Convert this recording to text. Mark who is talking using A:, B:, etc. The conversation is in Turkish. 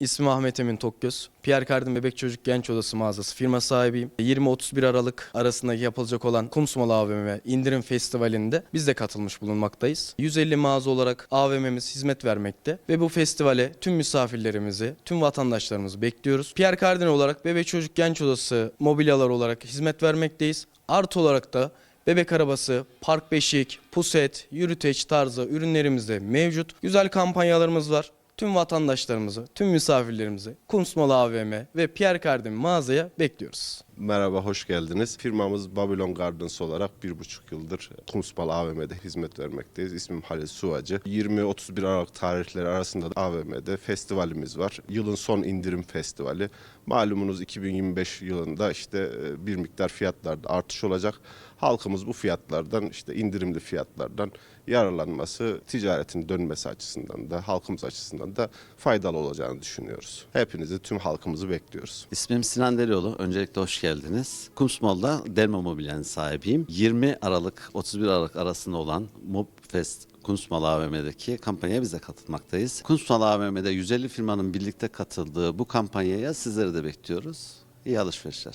A: İsmim Ahmet Emin Tokgöz. Pierre Cardin Bebek Çocuk Genç Odası mağazası firma sahibiyim. 20-31 Aralık arasında yapılacak olan Kumsmal AVM indirim festivalinde biz de katılmış bulunmaktayız. 150 mağaza olarak AVM'miz hizmet vermekte ve bu festivale tüm misafirlerimizi, tüm vatandaşlarımızı bekliyoruz. Pierre Cardin olarak Bebek Çocuk Genç Odası mobilyalar olarak hizmet vermekteyiz. Artı olarak da Bebek arabası, park beşik, puset, yürüteç tarzı ürünlerimiz de mevcut. Güzel kampanyalarımız var. Tüm vatandaşlarımızı, tüm misafirlerimizi Kumsmal AVM ve Pierre Cardin mağazaya bekliyoruz.
B: Merhaba, hoş geldiniz. Firmamız Babylon Gardens olarak bir buçuk yıldır Kumspal AVM'de hizmet vermekteyiz. İsmim Halil Suvacı. 20-31 Aralık tarihleri arasında da AVM'de festivalimiz var. Yılın son indirim festivali. Malumunuz 2025 yılında işte e, bir miktar fiyatlarda artış olacak. Halkımız bu fiyatlardan işte indirimli fiyatlardan yararlanması, ticaretin dönmesi açısından da halkımız açısından da faydalı olacağını düşünüyoruz. Hepinizi, tüm halkımızı bekliyoruz.
C: İsmim Sinan Derioğlu. Öncelikle hoş geldiniz. Kumsmal'da Derma Mobilya'nın sahibiyim. 20 Aralık 31 Aralık arasında olan Mobfest Kumsmal AVM'deki kampanyaya biz de katılmaktayız. Kumsmal AVM'de 150 firmanın birlikte katıldığı bu kampanyaya sizleri de bekliyoruz. İyi alışverişler.